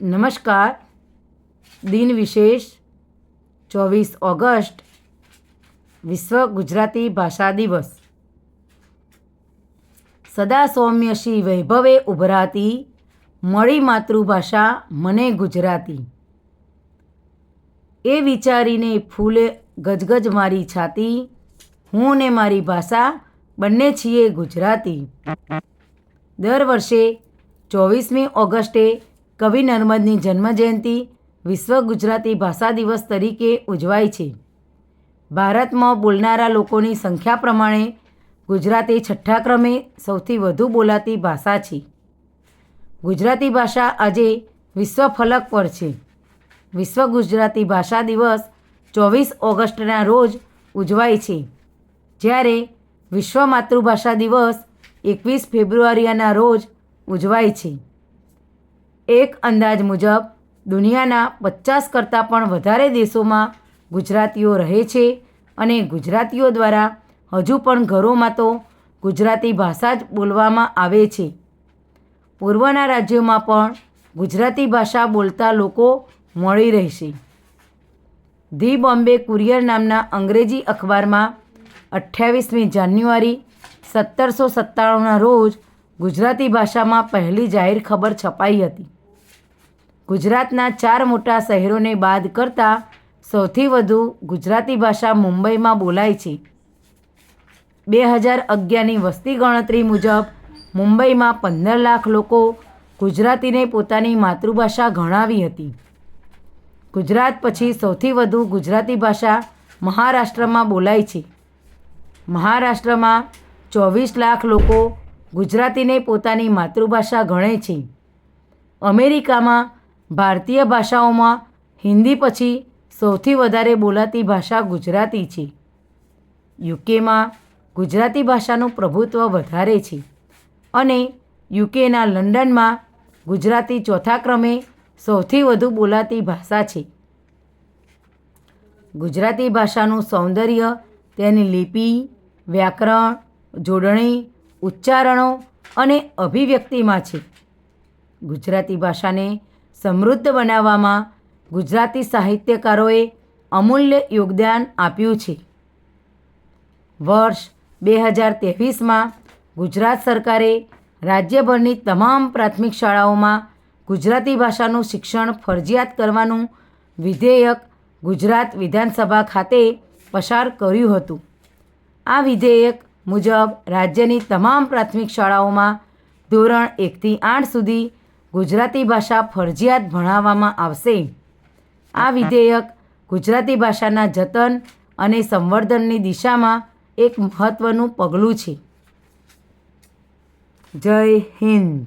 નમસ્કાર. દિન વિશેષ ચોવીસ ઓગસ્ટ વિશ્વ ગુજરાતી ભાષા દિવસ. સદા સૌમ્ય શ્રી વૈભવે ઉભરાતી મળી માતૃભાષા મને ગુજરાતી. એ વિચારીને ફૂલે ગજગજ મારી છાતી, હું ને મારી ભાષા બંને છીએ ગુજરાતી. દર વર્ષે ચોવીસમી ઓગસ્ટે કવિ નર્મદની જન્મજયંતિ વિશ્વ ગુજરાતી ભાષા દિવસ તરીકે ઉજવાય છે. ભારતમાં બોલનારા લોકોની સંખ્યા પ્રમાણે ગુજરાતી છઠ્ઠા ક્રમે સૌથી વધુ બોલાતી ભાષા છે. ગુજરાતી ભાષા આજે વિશ્વ ફલક પર છે. વિશ્વ ગુજરાતી ભાષા દિવસ ચોવીસ ઓગસ્ટના રોજ ઉજવાય છે. જ્યારે વિશ્વ માતૃભાષા દિવસ એકવીસ ફેબ્રુઆરીના રોજ ઉજવાય છે. એક અંદાજ મુજબ, દુનિયાના પચાસ કરતાં પણ વધારે દેશોમાં ગુજરાતીઓ રહે છે અને ગુજરાતીઓ દ્વારા હજુ પણ ઘરોમાં તો ગુજરાતી ભાષા જ બોલવામાં આવે છે. પૂર્વના રાજ્યોમાં પણ ગુજરાતી ભાષા બોલતા લોકો મળી રહેશે. ધી બોમ્બે કુરિયર નામના અંગ્રેજી અખબારમાં અઠ્યાવીસમી જાન્યુઆરી સત્તરસો સત્તાણુંના રોજ ગુજરાતી ભાષામાં પહેલી જાહેર ખબર છપાઈ હતી. ગુજરાતના ચાર મોટા શહેરોને બાદ કરતાં સૌથી વધુ ગુજરાતી ભાષા મુંબઈમાં બોલાય છે. બે હજાર અગિયારની વસ્તી ગણતરી મુજબ મુંબઈમાં પંદર લાખ લોકો ગુજરાતીને પોતાની માતૃભાષા ગણાવી હતી. ગુજરાત પછી સૌથી વધુ ગુજરાતી ભાષા મહારાષ્ટ્રમાં બોલાય છે. મહારાષ્ટ્રમાં ચોવીસ લાખ લોકો ગુજરાતીને પોતાની માતૃભાષા ગણે છે. અમેરિકામાં ભારતીય ભાષાઓમાં હિન્દી પછી સૌથી વધારે બોલાતી ભાષા ગુજરાતી છે. યુકેમાં ગુજરાતી ભાષાનું પ્રભુત્વ વધારે છે અને યુકેના લંડનમાં ગુજરાતી ચોથા ક્રમે સૌથી વધુ બોલાતી ભાષા છે. ગુજરાતી ભાષાનું સૌંદર્ય, તેની લિપિ, વ્યાકરણ, જોડણી, ઉચ્ચારણો અને અભિવ્યક્તિમાં છે. ગુજરાતી ભાષાને સમૃદ્ધ બનાવવામાં ગુજરાતી સાહિત્યકારોએ અમૂલ્ય યોગદાન આપ્યું છે. વર્ષ બે હજાર ત્રેવીસમાં ગુજરાત સરકારે રાજ્યભરની તમામ પ્રાથમિક શાળાઓમાં ગુજરાતી ભાષાનું શિક્ષણ ફરજિયાત કરવાનું વિધેયક ગુજરાત વિધાનસભા ખાતે પસાર કર્યું હતું. આ વિધેયક મુજબ રાજ્યની તમામ પ્રાથમિક શાળાઓમાં ધોરણ એકથી આઠ સુધી ગુજરાતી ભાષા ફરજિયાત ભણાવવામાં આવશે. આ વિધેયક ગુજરાતી ભાષાના જતન અને સંવર્ધનની દિશામાં એક મહત્ત્વનું પગલું છે. જય હિન્દ.